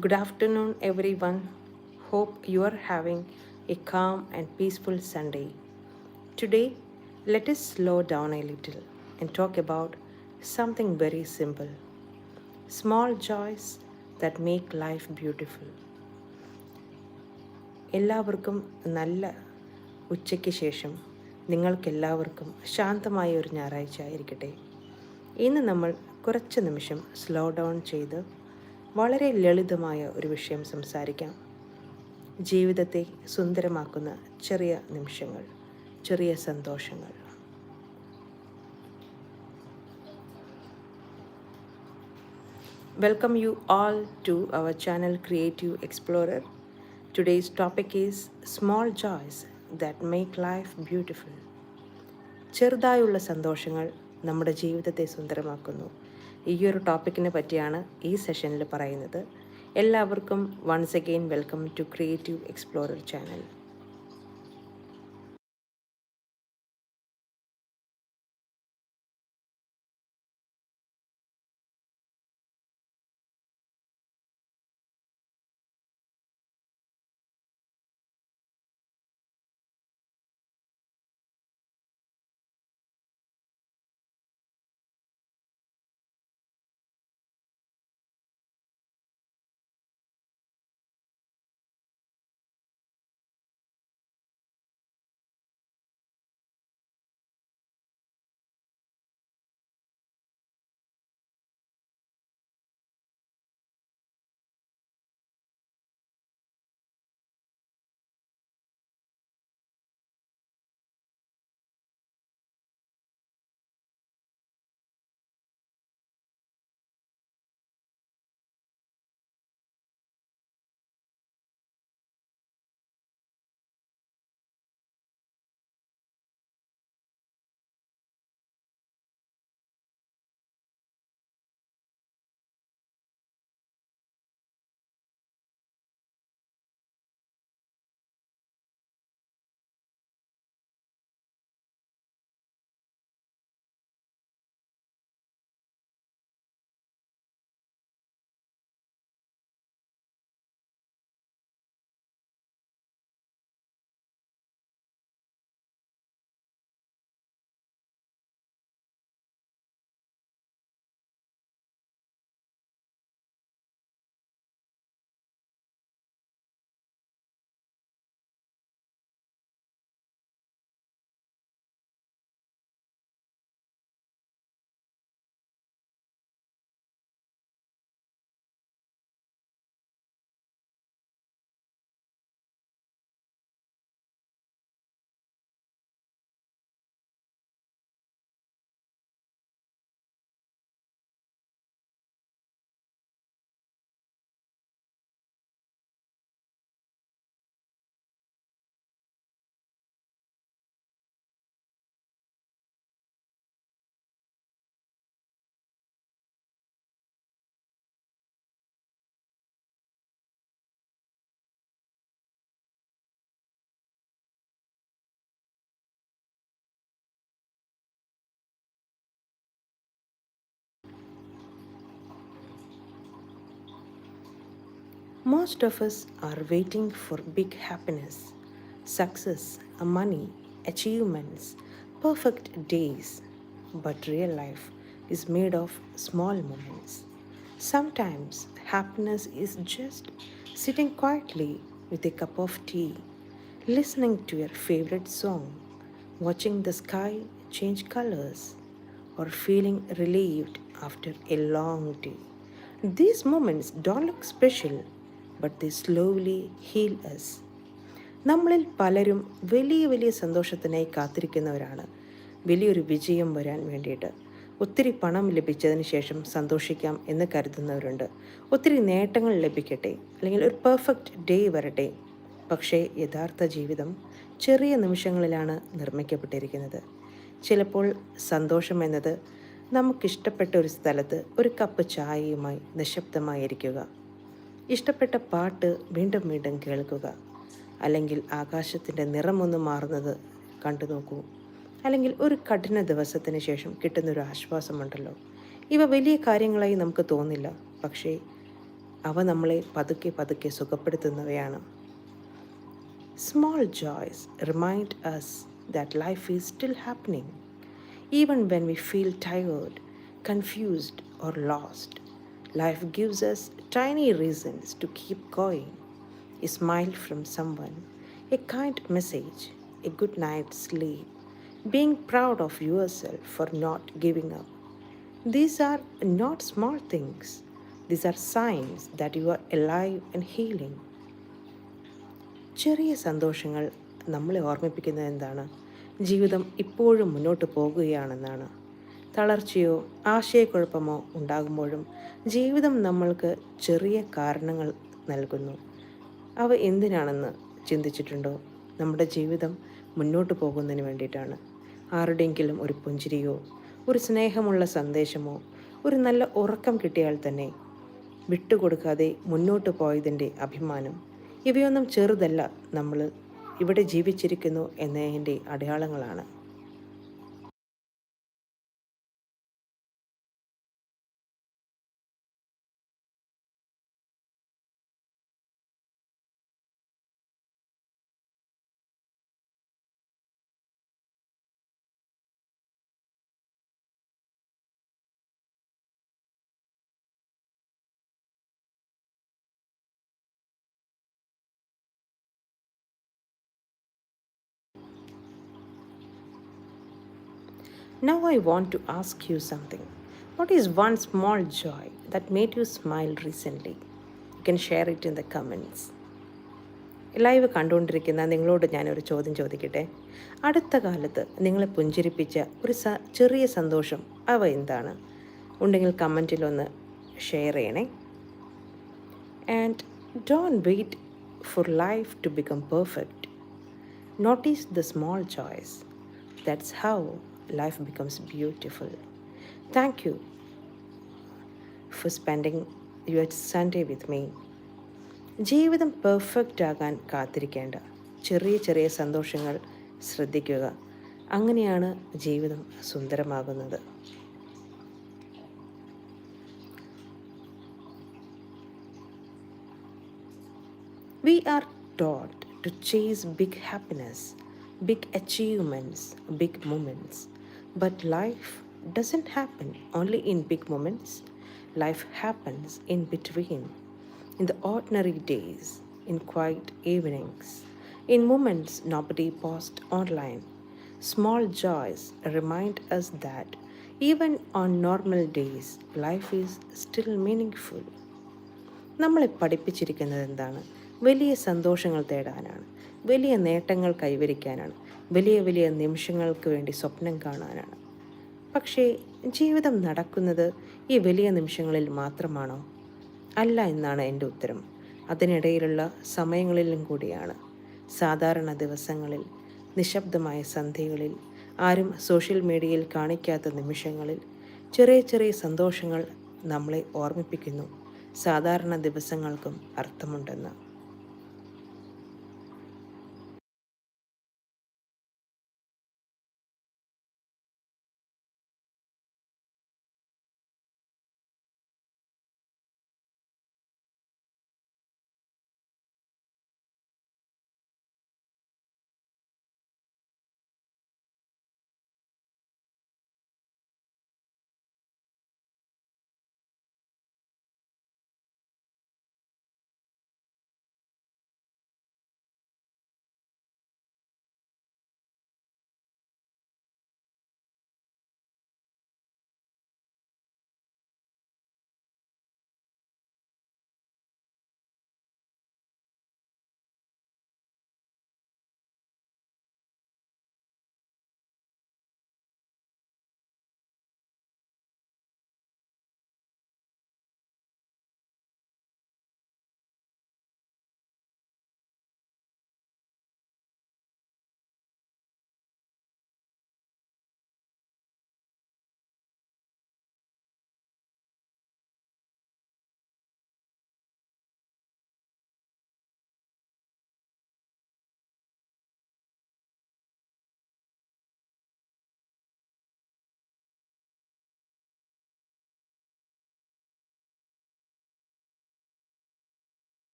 Good afternoon everyone hope you are having a calm and peaceful Sunday today let us slow down a little and talk about something very simple small joys that make life beautiful എല്ലാവർക്കും നല്ല ഉച്ചയ്ക്ക് ശേഷം നിങ്ങൾക്കെല്ലാവർക്കും ശാന്തമായ ഒരു ഞായറാഴ്ച ആയിരിക്കട്ടെ. ഇന്ന് നമ്മൾ കുറച്ച് നിമിഷം സ്ലോ ഡൗൺ ചെയ്ത് വളരെ ലളിതമായ ഒരു വിഷയം സംസാരിക്കാം. ജീവിതത്തെ സുന്ദരമാക്കുന്ന ചെറിയ നിമിഷങ്ങൾ ചെറിയ സന്തോഷങ്ങൾ. Welcome you all to our channel creative explorer today's topic is small joys that make life beautiful ചെറുതായുള്ള സന്തോഷങ്ങൾ നമ്മുടെ ജീവിതത്തെ സുന്ദരമാക്കുന്നു. ഈ ഒരു ടോപ്പിക്കിനെ പറ്റിയാണ് ഈ സെഷനിൽ പറയുന്നത്. എല്ലാവർക്കും once again welcome to creative explorer channel Most of us are waiting for big happiness, success, money, achievements, perfect days. But real life is made of small moments. Sometimes happiness is just sitting quietly with a cup of tea, listening to your favorite song, watching the sky change colors, or feeling relieved after a long day. These moments don't look special but the slowly heals നമ്മളിൽ പലരും വലിയ വലിയ സന്തോഷത്തിനായി കാത്തിരിക്കുന്നവരാണ്. വലിയൊരു വിജയം വരാൻ വേണ്ടിയിട്ട്. ഒത്തിരി പണം ലഭിച്ചതിന് ശേഷം സന്തോഷിക്കാം എന്ന് കരുതുന്നവരുണ്ട്. ഒത്തിരി നേട്ടങ്ങൾ ലഭിക്കട്ടെ. അല്ലെങ്കിൽ ഒരു പെർഫെക്റ്റ് ഡേ വരട്ടെ. പക്ഷേ യഥാർത്ഥ ജീവിതം ചെറിയ നിമിഷങ്ങളിലാണ് നിർമ്മിക്കപ്പെട്ടിരിക്കുന്നത്. ചിലപ്പോൾ സന്തോഷം എന്നത് നമുക്കിഷ്ടപ്പെട്ട ഒരു സ്ഥലത്ത് ഒരു കപ്പ് ചായയുമായി നിശബ്ദമായിരിക്കുക. ഇഷ്ടപ്പെട്ട പാട്ട് വീണ്ടും വീണ്ടും കേൾക്കുക. അല്ലെങ്കിൽ ആകാശത്തിന്റെ നിറമൊന്ന് മാറുന്നത് കണ്ടു നോക്കൂ. അല്ലെങ്കിൽ ഒരു കഠിന ദിവസത്തിന് ശേഷം കിട്ടുന്നൊരു ആശ്വാസമുണ്ടല്ലോ. ഇവ വലിയ കാര്യങ്ങളായി നമുക്ക് തോന്നില്ല. പക്ഷേ അവ നമ്മളെ പതുക്കെ പതുക്കെ സുഖപ്പെടുത്തുന്നവയാണ്. Small joys remind us that life is still happening even when we feel tired confused or lost life gives us tiny reasons to keep going a smile from someone a kind message a good night sleep being proud of yourself for not giving up. These are not small things, these are signs that you are alive and healing. ചെറിയ സന്തോഷങ്ങൾ നമ്മളെ ഓർമ്മിപ്പിക്കുന്നത് എന്താണ് ജീവിതം ഇപ്പോഴും മുന്നോട്ട് പോകുകയാണെന്നാണ് തളർച്ചയോ ആശയക്കുഴപ്പമോ ഉണ്ടാകുമ്പോഴും ജീവിതം നമ്മൾക്ക് ചെറിയ കാരണങ്ങൾ നൽകുന്നു. അവ എന്തിനാണെന്ന് ചിന്തിച്ചിട്ടുണ്ടോ? നമ്മുടെ ജീവിതം മുന്നോട്ട് പോകുന്നതിന് വേണ്ടിയിട്ടാണ്. ആരുടെയെങ്കിലും ഒരു പുഞ്ചിരിയോ ഒരു സ്നേഹമുള്ള സന്ദേശമോ ഒരു നല്ല ഉറക്കം കിട്ടിയാൽ തന്നെ വിട്ടുകൊടുക്കാതെ മുന്നോട്ട് പോയതിന്റെ അഭിമാനം ഇവയൊന്നും ചെറുതല്ല നമ്മൾ ഇവിടെ ജീവിച്ചിരിക്കുന്നു എന്നതിന്റെ അടയാളങ്ങളാണ്. Now I want to ask you something. What is one small joy that made you smile recently? You can share it in the comments. Live കണ്ടുകൊണ്ടിരിക്കുന്ന നിങ്ങളോട് ഞാനൊരു ചോദ്യം ചോദിക്കട്ടെ അടുത്ത കാലത്ത് നിങ്ങളെ പുഞ്ചിരിപ്പിച്ച ഒരു സ ചെറിയ സന്തോഷം അവ എന്താണ് ഉണ്ടെങ്കിൽ കമന്റിലൊന്ന് ഷെയർ ചെയ്യണേ and don't wait for life to become perfect notice the small joys That's how life becomes beautiful. Thank you for spending your Sunday with me. ജീവിതം പെർഫെക്റ്റ് ആകാൻ കാത്തിരിക്കേണ്ട ചെറിയ ചെറിയ സന്തോഷങ്ങൾ ശ്രദ്ധിക്കുക അങ്ങനെയാണ് ജീവിതം സുന്ദരമാകുന്നത് We are taught to chase big happiness, big achievements, big moments. But life doesn't happen only in big moments. Life happens in between, in the ordinary days, in quiet evenings, in moments nobody posts online. Small joys remind us that even on normal days, life is still meaningful. നമ്മളെ പഠിപ്പിച്ചിരിക്കുന്നത് എന്താണ് വലിയ സന്തോഷങ്ങൾ തേടാനാണ് വലിയ നേട്ടങ്ങൾ കൈവരിക്കാനാണ് വലിയ വലിയ നിമിഷങ്ങൾക്ക് വേണ്ടി സ്വപ്നം കാണാനാണ്. പക്ഷേ ജീവിതം നടക്കുന്നത് ഈ വലിയ നിമിഷങ്ങളിൽ മാത്രമാണോ? അല്ല എന്നാണ് എന്റെ ഉത്തരം. അതിനിടയിലുള്ള സമയങ്ങളിലും കൂടിയാണ്. സാധാരണ ദിവസങ്ങളിൽ നിശബ്ദമായ സന്ധ്യകളിൽ ആരും സോഷ്യൽ മീഡിയയിൽ കാണിക്കാത്ത നിമിഷങ്ങളിൽ ചെറിയ ചെറിയ സന്തോഷങ്ങൾ നമ്മളെ ഓർമ്മിപ്പിക്കുന്നു. സാധാരണ ദിവസങ്ങൾക്കും അർത്ഥമുണ്ടെന്ന്.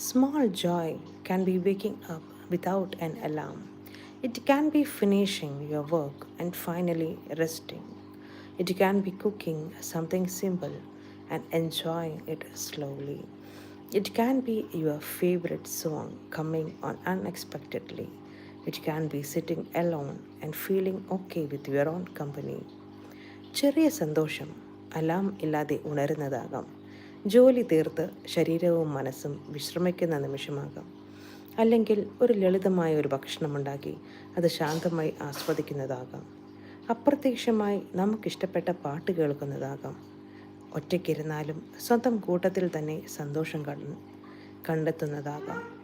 Small joy can be waking up without an alarm. It can be finishing your work and finally resting. It can be cooking something simple and enjoying it slowly. It can be your favorite song coming on unexpectedly. It can be sitting alone and feeling okay with your own company. ചെറിയ സന്തോഷം alarm ഇല്ലാതെ ഉണരുന്നതാകാം ജോലി തീർത്ത് ശരീരവും മനസ്സും വിശ്രമിക്കുന്ന നിമിഷമാകാം. അല്ലെങ്കിൽ ഒരു ലളിതമായ ഒരു ഭക്ഷണമുണ്ടാക്കി അത് ശാന്തമായി ആസ്വദിക്കുന്നതാകാം. അപ്രത്യക്ഷമായി നമുക്കിഷ്ടപ്പെട്ട പാട്ട് കേൾക്കുന്നതാകാം. ഒറ്റയ്ക്കിരുന്നാലും സ്വന്തം കൂട്ടത്തിൽ തന്നെ സന്തോഷം കണ്ടെത്തുന്നതാകാം.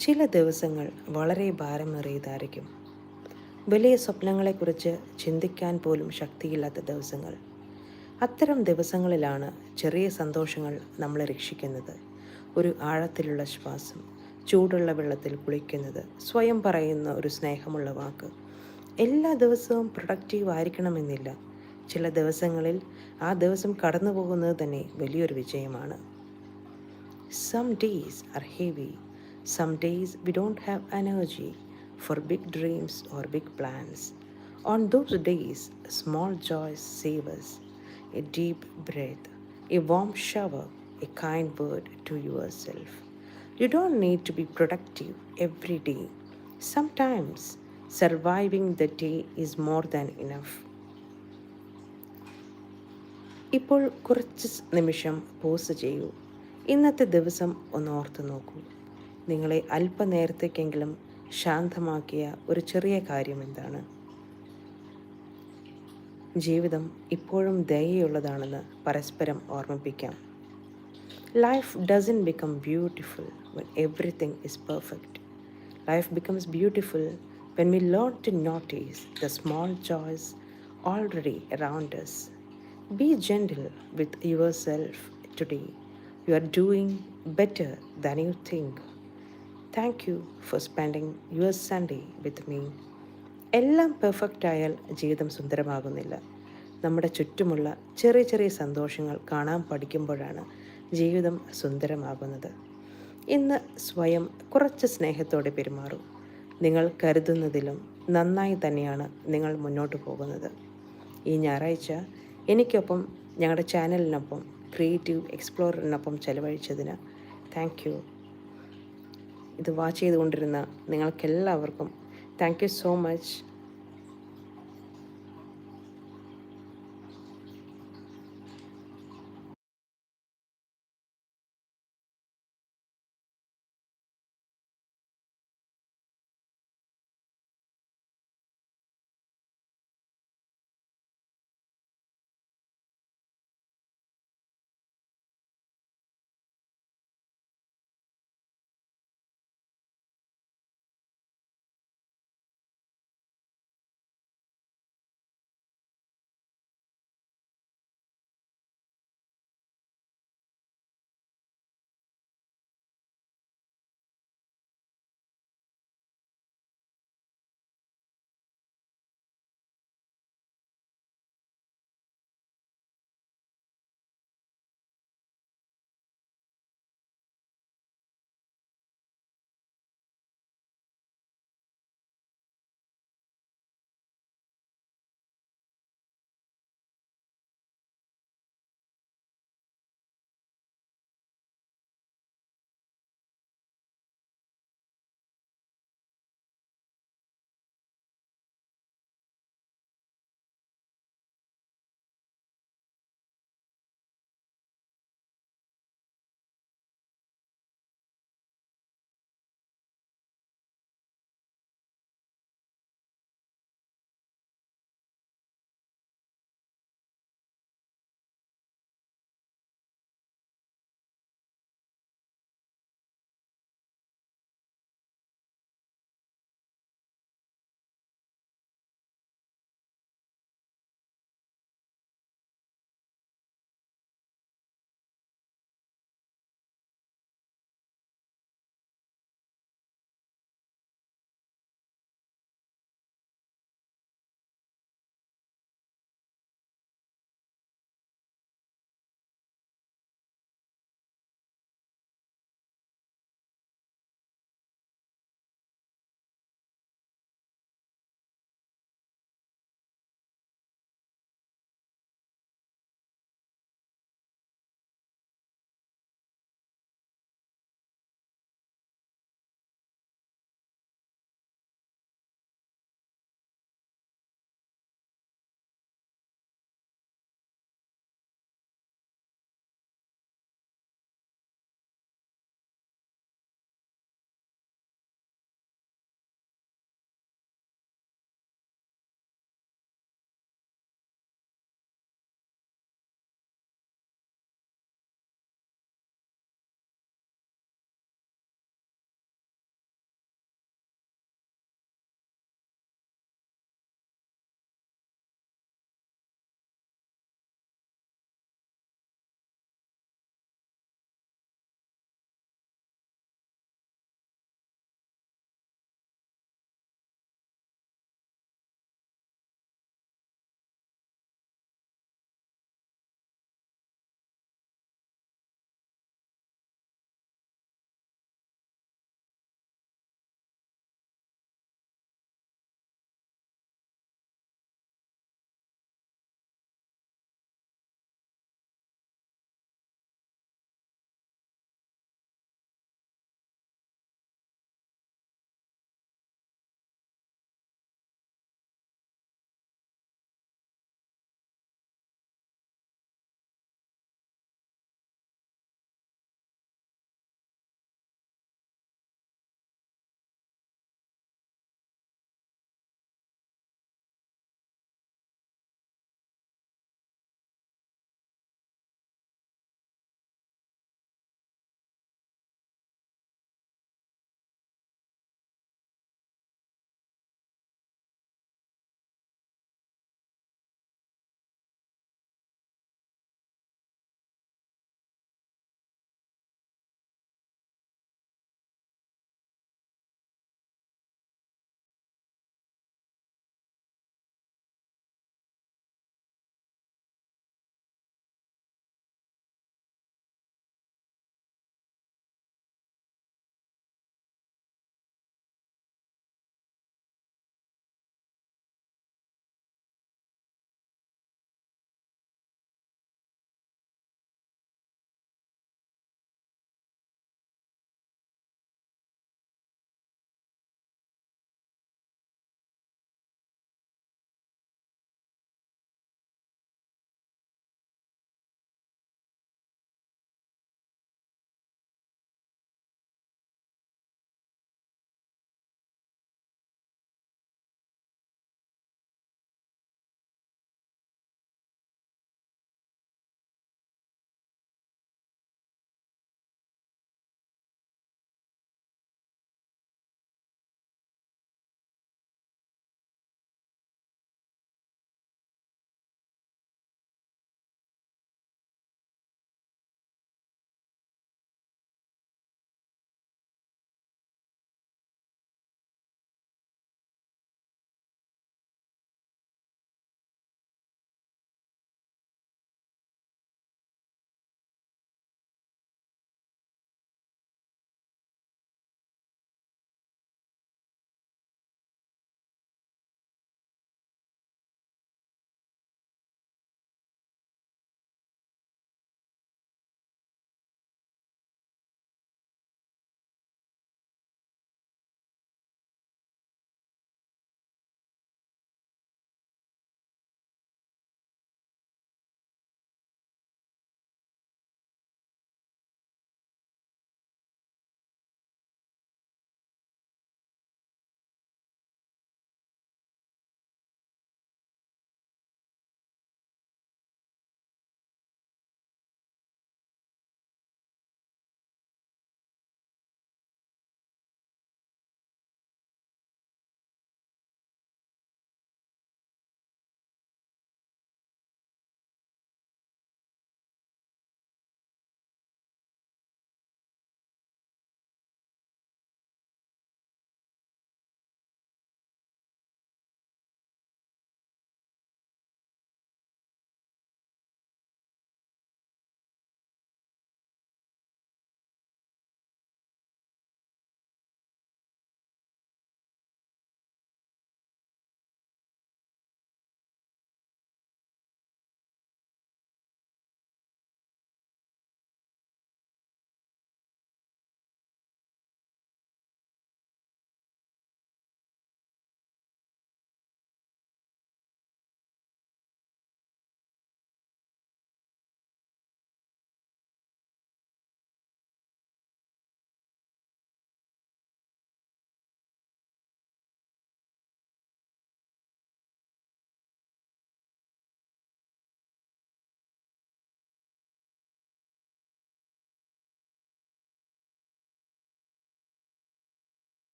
ചില ദിവസങ്ങൾ വളരെ ഭാരമേറിയതായിരിക്കും. വലിയ സ്വപ്നങ്ങളെക്കുറിച്ച് ചിന്തിക്കാൻ പോലും ശക്തിയില്ലാത്ത ദിവസങ്ങൾ. അത്തരം ദിവസങ്ങളിലാണ് ചെറിയ സന്തോഷങ്ങൾ നമ്മളെ രക്ഷിക്കുന്നത്. ഒരു ആഴത്തിലുള്ള ശ്വാസം ചൂടുള്ള വെള്ളത്തിൽ കുളിക്കുന്നത് സ്വയം പറയുന്ന ഒരു സ്നേഹമുള്ള വാക്ക്. എല്ലാ ദിവസവും പ്രൊഡക്റ്റീവ് ആയിരിക്കണമെന്നില്ല. ചില ദിവസങ്ങളിൽ ആ ദിവസം കടന്നു പോകുന്നത് തന്നെ വലിയൊരു വിജയമാണ്. Some days are heavy Some days we don't have energy for big dreams or big plans. On those days, small joys save us. A deep breath, a warm shower, a kind word to yourself. You don't need to be productive every day. Sometimes surviving the day is more than enough. ഇപ്പോൾ കുറച്ച് നിമിഷം pose ചെയ്യൂ ഇന്നത്തെ ദിവസം ഒന്ന് ഓർത്ത് നോക്കൂ നിങ്ങളെ അല്പനേരത്തേക്കെങ്കിലും ശാന്തമാക്കിയ ഒരു ചെറിയ കാര്യം എന്താണ് ജീവിതം ഇപ്പോഴും ദയയുള്ളതാണെന്ന് പരസ്പരം ഓർമ്മിപ്പിക്കാം. Life doesn't become beautiful when everything is perfect life becomes beautiful when we learn to notice the small joys already around us. Be gentle with yourself today you are doing better than you thank you for spending your Sunday with me എല്ലാം perfect ആയാൽ ജീവിതം സുന്ദരമാകുന്നില്ല. നമ്മുടെ ചുറ്റുമുള്ള ചെറിയ ചെറിയ സന്തോഷങ്ങൾ കാണാൻ പഠിക്കുമ്പോഴാണ് ജീവിതം സുന്ദരമാകുന്നത്. ഇന്ന് സ്വയം കുറച്ച് സ്നേഹത്തോടെ പെരുമാറും. നിങ്ങൾ കരുതുന്നതിലും നന്നായി തന്നെയാണ് നിങ്ങൾ മുന്നോട്ട് പോകുന്നത്. ഈ ഞായറാഴ്ച എനിക്കൊപ്പം ഞങ്ങളുടെ ചാനലിനൊപ്പം ക്രിയേറ്റീവ് എക്സ്പ്ലോറിനൊപ്പം ചെലവഴിച്ചതിന് താങ്ക് യു ഇത് വാച്ച് ചെയ്തുകൊണ്ടിരുന്ന നിങ്ങൾക്കെല്ലാവർക്കും. Thank you so much